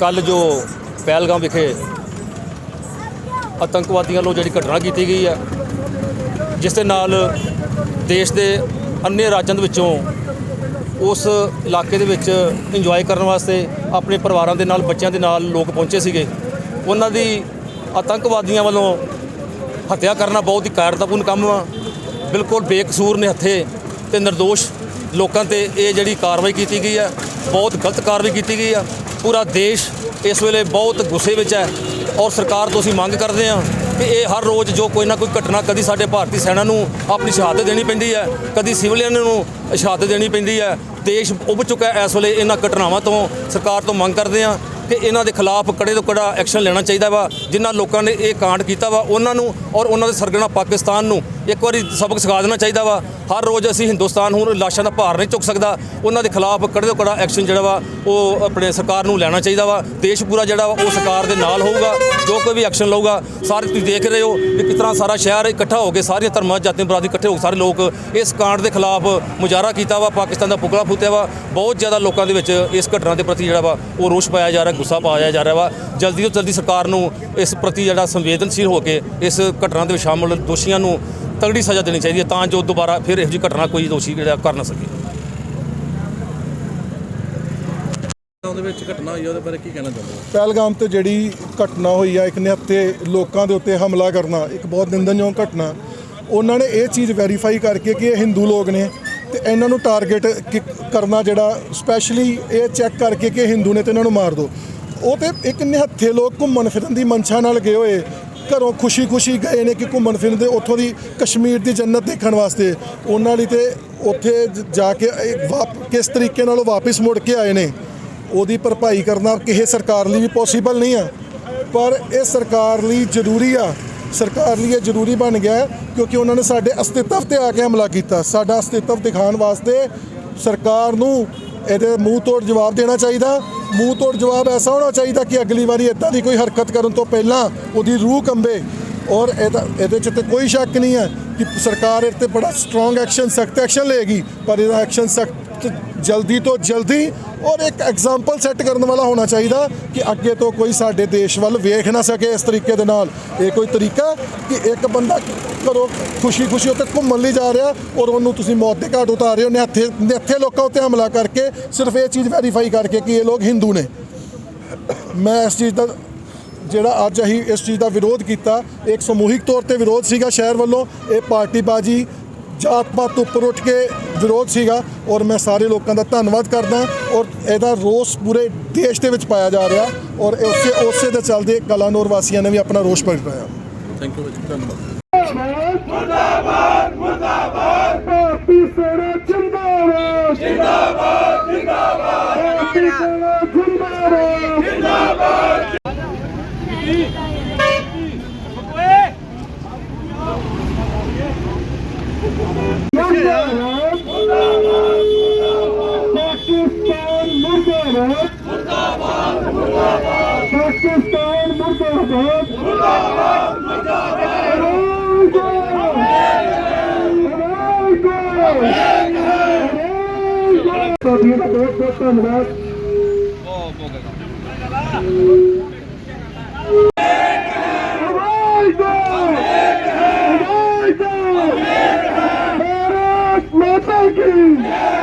ਕੱਲ ਜੋ ਪਹਿਲਗਾਮ ਵਿਖੇ ਆਤੰਕਵਾਦੀਆਂ ਵੱਲੋਂ ਜਿਹੜੀ ਘਟਨਾ ਕੀਤੀ ਗਈ ਹੈ ਜਿਸ ਦੇ ਨਾਲ ਦੇਸ਼ ਦੇ ਅੰਨੇ ਰਾਜਾਂ ਦੇ ਵਿੱਚੋਂ ਉਸ ਇਲਾਕੇ ਦੇ ਵਿੱਚ ਇੰਜੋਏ ਕਰਨ ਵਾਸਤੇ ਆਪਣੇ ਪਰਿਵਾਰਾਂ ਦੇ ਨਾਲ, ਬੱਚਿਆਂ ਦੇ ਨਾਲ ਲੋਕ ਪਹੁੰਚੇ ਸੀਗੇ। ਉਹਨਾਂ ਦੀ ਆਤੰਕਵਾਦੀਆਂ ਵੱਲੋਂ ਹੱਤਿਆ ਕਰਨਾ ਬਹੁਤ ਹੀ ਕਾਇਰਤਾਪੂਰਨ ਕੰਮ ਆ। ਬਿਲਕੁਲ ਬੇਕਸੂਰ ਨੇ ਹੱਥੇ ਤੇ નિર્ਦੋਸ਼ ਲੋਕਾਂ ਤੇ ਇਹ ਜਿਹੜੀ ਕਾਰਵਾਈ ਕੀਤੀ ਗਈ ਹੈ ਬਹੁਤ ਗਲਤ ਕਾਰਵਾਈ ਕੀਤੀ ਗਈ ਆ। ਪੂਰਾ ਦੇਸ਼ ਇਸ ਵੇਲੇ ਬਹੁਤ ਗੁੱਸੇ ਵਿੱਚ ਹੈ ਔਰ ਸਰਕਾਰ ਤੋਂ ਅਸੀਂ ਮੰਗ ਕਰਦੇ ਹਾਂ ਕਿ ਇਹ ਹਰ ਰੋਜ਼ ਜੋ ਕੋਈ ਨਾ ਕੋਈ ਘਟਨਾ ਕਦੀ ਸਾਡੇ ਭਾਰਤੀ ਸੈਨਾ ਨੂੰ ਆਪਣੀ ਸ਼ਹਾਦਤ ਦੇਣੀ ਪੈਂਦੀ ਹੈ, ਕਦੀ ਸਿਵਲੀਅਨ ਨੂੰ ਸ਼ਹਾਦਤ ਦੇਣੀ ਪੈਂਦੀ ਹੈ। ਦੇਸ਼ ਉੱਭ ਚੁੱਕਾ ਹੈ ਇਸ ਵੇਲੇ ਇਹਨਾਂ ਘਟਨਾਵਾਂ ਤੋਂ। ਸਰਕਾਰ ਤੋਂ ਮੰਗ ਕਰਦੇ ਹਾਂ ਕਿ ਇਹਨਾਂ ਦੇ ਖਿਲਾਫ ਕੜੇ ਤੋਂ ਕੜਾ ਐਕਸ਼ਨ ਲੈਣਾ ਚਾਹੀਦਾ ਵਾ। ਜਿਨ੍ਹਾਂ ਲੋਕਾਂ ਨੇ ਇਹ ਕਾਂਡ ਕੀਤਾ ਵਾ, ਉਹਨਾਂ ਨੂੰ ਔਰ ਉਹਨਾਂ ਦੇ ਸਰਗਣਾ ਪਾਕਿਸਤਾਨ ਨੂੰ ਇੱਕ ਵਾਰੀ ਸਬਕ ਸਿਖਾ ਦੇਣਾ ਚਾਹੀਦਾ ਵਾ। ਹਰ ਰੋਜ਼ ਅਸੀਂ ਹਿੰਦੁਸਤਾਨ ਹੁਣ ਲਾਸ਼ਾਂ ਦਾ ਭਾਰ ਨਹੀਂ ਚੁੱਕ ਸਕਦਾ। ਉਹਨਾਂ ਦੇ ਖਿਲਾਫ ਕੜੇ ਤੋਂ ਕੜਾ ਐਕਸ਼ਨ ਜਿਹੜਾ ਵਾ, ਉਹ ਆਪਣੇ ਸਰਕਾਰ ਨੂੰ ਲੈਣਾ ਚਾਹੀਦਾ ਵਾ। ਦੇਸ਼ ਪੂਰਾ ਜਿਹੜਾ ਵਾ, ਉਹ ਸਰਕਾਰ ਦੇ ਨਾਲ ਹੋਊਗਾ, ਜੋ ਕੋਈ ਵੀ ਐਕਸ਼ਨ ਲਊਗਾ। ਸਾਰੇ ਤੁਸੀਂ ਦੇਖ ਰਹੇ ਹੋ ਕਿ ਕਿਸ ਤਰ੍ਹਾਂ ਸਾਰਾ ਸ਼ਹਿਰ ਇਕੱਠਾ ਹੋ ਕੇ ਸਾਰੀਆਂ ਧਰਮਾਂ, ਜਾਤੀਆਂ ਬਰਾਦਰੀ ਇਕੱਠੇ ਹੋ ਕੇ ਸਾਰੇ ਲੋਕ ਇਸ ਕਾਂਡ ਦੇ ਖਿਲਾਫ ਮੁਜ਼ਾਹਰਾ ਕੀਤਾ ਵਾ, ਪਾਕਿਸਤਾਨ ਦਾ ਪੁਤਲਾ ਫੂਤਿਆ ਵਾ। ਬਹੁਤ ਜ਼ਿਆਦਾ ਲੋਕਾਂ ਦੇ ਵਿੱਚ ਇਸ ਘਟਨਾ ਦੇ ਪ੍ਰਤੀ ਜਿਹੜਾ ਵਾ, ਉਹ ਰੋਸ਼ ਪਾਇਆ ਜਾ ਰਿਹਾ, ਗੁੱਸਾ ਪਾਇਆ ਜਾ ਰਿਹਾ ਵਾ। ਜਲਦੀ ਤੋਂ ਜਲਦੀ ਸਰਕਾਰ ਨੂੰ ਇਸ ਪ੍ਰਤੀ ਜਿਹੜਾ ਸੰਵੇਦਨਸ਼ੀਲ ਹੋ ਕੇ ਇਸ ਘਟਨਾ ਦੇ ਵਿੱਚ ਸ਼ਾਮਲ ਦੋਸ਼ੀਆਂ ਨੂੰ ਤਗੜੀ ਸਜ਼ਾ ਦੇਣੀ ਚਾਹੀਦੀ ਹੈ ਤਾਂ ਜੋ ਦੁਬਾਰਾ ਫਿਰ ਇਹੋ ਜਿਹੀ ਘਟਨਾ ਕੋਈ ਦੋਸ਼ੀ ਜਿਹੜਾ ਕਰ ਨਾ ਸਕੇ। ਉਹਦੇ ਵਿੱਚ ਘਟਨਾ ਹੋਈ ਆ ਉਹਦੇ ਬਾਰੇ ਕੀ ਕਹਿਣਾ ਚਾਹੁੰਦੇ ਹੋ? ਪਹਿਲਗਾਮ ਤੇ ਜਿਹੜੀ ਘਟਨਾ ਹੋਈ ਆ ਇੱਕ ਨਿਹੱਥੇ ਲੋਕਾਂ ਦੇ ਉੱਤੇ ਹਮਲਾ ਕਰਨਾ ਇੱਕ ਬਹੁਤ ਨਿੰਦਨਯੋਗ ਘਟਨਾ। ਉਹਨਾਂ ਨੇ ਇਹ ਚੀਜ਼ ਵੈਰੀਫਾਈ ਕਰਕੇ ਕਿ ਇਹ ਹਿੰਦੂ ਲੋਕ ਨੇ ਤੇ ਇਹਨਾਂ ਨੂੰ ਟਾਰਗੇਟ ਕਰਨਾ ਜਿਹੜਾ ਸਪੈਸ਼ਲੀ ਇਹ ਚੈੱਕ ਕਰਕੇ ਕਿ ਇਹ ਹਿੰਦੂ ਨੇ ਤੇ ਇਹਨਾਂ ਨੂੰ ਮਾਰ ਦਿਓ ਉਹ ਤੇ ਇੱਕ ਨਿਹੱਥੇ ਲੋਕ ਘੁੰਮਣ ਫਿਰਨ ਦੀ ਮਨਸ਼ਾ ਨਾਲ ਗਏ ਹੋਏ ਘਰੋਂ ਖੁਸ਼ੀ-ਖੁਸ਼ੀ ਗਏ ਨੇ ਕਿ ਘੁੰਮਣ ਫਿਰਨ ਦੇ, ਉੱਥੋਂ ਦੀ ਕਸ਼ਮੀਰ ਦੀ ਜੰਨਤ ਦੇਖਣ ਵਾਸਤੇ। ਉਹਨਾਂ ਲਈ ਤੇ ਉੱਥੇ ਜਾ ਕੇ ਵਾਪ, ਕਿਸ ਤਰੀਕੇ ਨਾਲ ਉਹ ਵਾਪਸ ਮੁੜ ਕੇ ਆਏ ਨੇ, ਉਹਦੀ ਭਰਪਾਈ ਕਰਨਾ ਕਿਸੇ ਸਰਕਾਰ ਲਈ ਵੀ ਪੋਸੀਬਲ ਨਹੀਂ ਆ। ਪਰ ਇਹ ਸਰਕਾਰ ਲਈ ਜ਼ਰੂਰੀ ਆ, ਸਰਕਾਰ ਲਈ ਇਹ ਜ਼ਰੂਰੀ ਬਣ ਗਿਆ ਕਿਉਂਕਿ ਉਹਨਾਂ ਨੇ ਸਾਡੇ ਅਸਤਿਤਵ ਤੇ ਆ ਕੇ ਹਮਲਾ ਕੀਤਾ। ਸਾਡਾ ਅਸਤਿਤਵ ਦਿਖਾਉਣ ਵਾਸਤੇ ਸਰਕਾਰ ਨੂੰ ਇਹਦੇ ਮੂੰਹ ਤੋੜ ਜਵਾਬ ਦੇਣਾ ਚਾਹੀਦਾ। ਮੂੰਹ ਤੋੜ ਜਵਾਬ ਐਸਾ ਹੋਣਾ ਚਾਹੀਦਾ ਕਿ ਅਗਲੀ ਵਾਰੀ ਇਦਾਂ ਦੀ ਕੋਈ ਹਰਕਤ ਕਰਨ ਤੋਂ ਪਹਿਲਾਂ ਉਹਦੀ ਰੂਹ ਕੰਬੇ। ਔਰ ਇਹਦਾ ਇਹਦੇ 'ਚ ਤੇ ਕੋਈ ਸ਼ੱਕ ਨਹੀਂ ਹੈ ਕਿ ਸਰਕਾਰ ਇਹ ਤੇ ਬੜਾ ਸਟਰੋਂਗ ਐਕਸ਼ਨ ਸਖਤ ਐਕਸ਼ਨ ਲਏਗੀ, ਪਰ ਇਹਦਾ ਐਕਸ਼ਨ ਸਖਤ ਜਲਦੀ ਤੋਂ ਜਲਦੀ ਔਰ ਇੱਕ ਐਗਜ਼ਾਮਪਲ ਸੈੱਟ ਕਰਨ ਵਾਲਾ ਹੋਣਾ ਚਾਹੀਦਾ ਕਿ ਅੱਗੇ ਤੋਂ ਕੋਈ ਸਾਡੇ ਦੇਸ਼ ਵੱਲ ਵੇਖ ਨਾ ਸਕੇ ਇਸ ਤਰੀਕੇ ਦੇ ਨਾਲ। ਇਹ ਕੋਈ ਤਰੀਕਾ ਕਿ ਇੱਕ ਬੰਦਾ ਘਰੋਂ ਖੁਸ਼ੀ ਖੁਸ਼ੀ ਉੱਤੇ ਘੁੰਮਣ ਲਈ ਜਾ ਰਿਹਾ ਔਰ ਉਹਨੂੰ ਤੁਸੀਂ ਮੌਤ ਦੇ ਘਾਟ ਉਤਾਰ ਰਹੇ ਹੋ ਨਿਹੱਥੇ ਨਿਹੱਥੇ ਲੋਕਾਂ ਉੱਤੇ ਹਮਲਾ ਕਰਕੇ ਸਿਰਫ ਇਹ ਚੀਜ਼ ਵੈਰੀਫਾਈ ਕਰਕੇ ਕਿ ਇਹ ਲੋਕ ਹਿੰਦੂ ਨੇ। ਮੈਂ ਇਸ ਚੀਜ਼ ਦਾ ਜਿਹੜਾ ਅੱਜ ਅਸੀਂ ਇਸ ਚੀਜ਼ ਦਾ ਵਿਰੋਧ ਕੀਤਾ, ਇੱਕ ਸਮੂਹਿਕ ਤੌਰ ਤੇ ਵਿਰੋਧ ਸੀਗਾ ਸ਼ਹਿਰ ਵੱਲੋਂ, ਇਹ ਪਾਰਟੀਬਾਜੀ ਜਾਤ ਪਾਤ ਤੋਂ ਉੱਪਰ ਉੱਠ ਕੇ ਵਿਰੋਧ ਸੀਗਾ ਔਰ ਮੈਂ ਸਾਰੇ ਲੋਕਾਂ ਦਾ ਧੰਨਵਾਦ ਕਰਦਾ ਔਰ ਇਹਦਾ ਰੋਸ ਪੂਰੇ ਦੇਸ਼ ਦੇ ਵਿੱਚ ਪਾਇਆ ਜਾ ਰਿਹਾ ਔਰ ਉਸੇ ਉਸੇ ਦੇ ਚੱਲਦੇ ਕਲਾਨੌਰ ਵਾਸੀਆਂ ਨੇ ਵੀ ਆਪਣਾ ਰੋਸ ਪ੍ਰਗਟਾਇਆ ਥੈਂਕ ਯੂ ਜੀ ਧੰਨਵਾਦ। ਜਿੰਦਾਬਾਦ। ਜਿੰਦਾਬਾਦ ਜਿੰਦਾਬਾਦ। ਸੈਨਾ ਜਿੰਦਾਬਾਦ। ਸਾਥੀਆਂ ਦਾ ਬਹੁਤ ਬਹੁਤ ਧੰਨਵਾਦ ਬਹੁਤ ਬਹੁਤ Thank you.